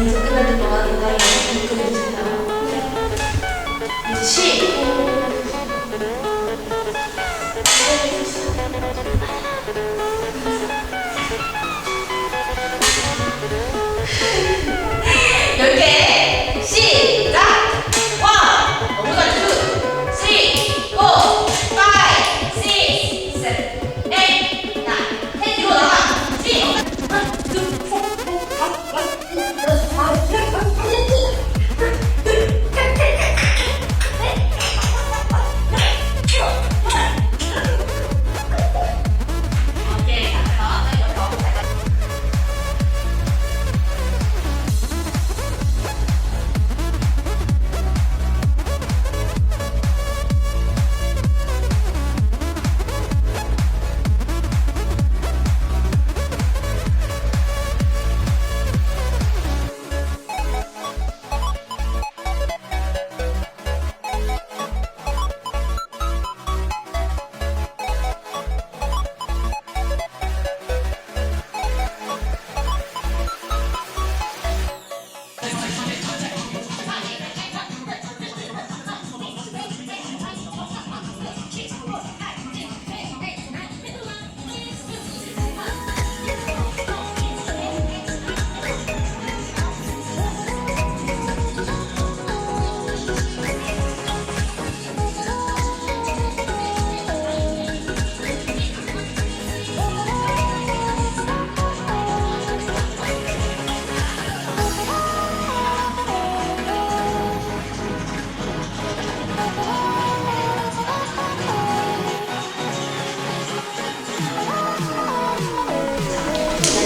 인사 끝날 때마다 인사를 이끌어주세요. 시!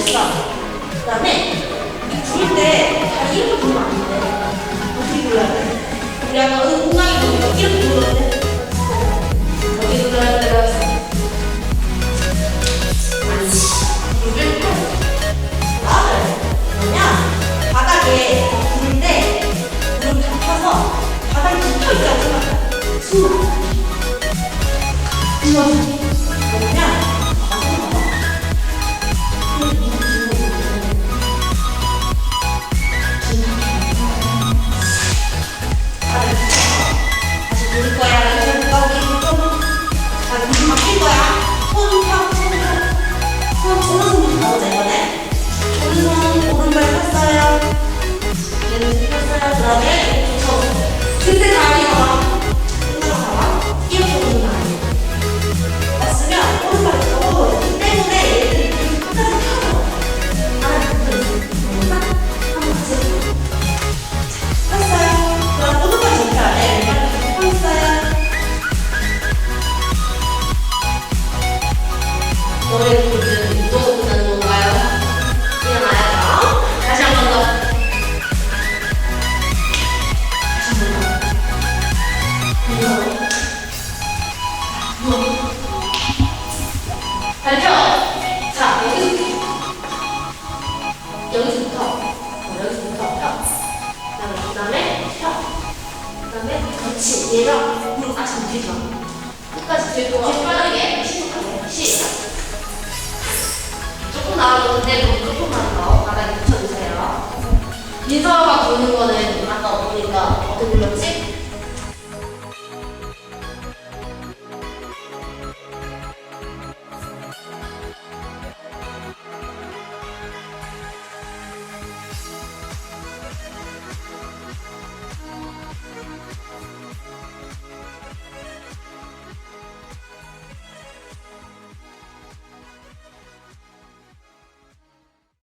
있어. 그 다음에 줄때 다리 힘을 주면 안 돼. 어떻게 골라야 돼? 우리 아까 발표! 자, 여기서부터. 여기서부터. 여기부터, 펴. 그 다음에 펴. 그 다음에 그렇지. 얘가 무릎 같이 움직여. 끝까지 들고 와. 빠르게. 시작하세요. 네, 시작. 조금 나오는데 너무 조금만 더 바닥에 붙여주세요. 민서가 보는 거는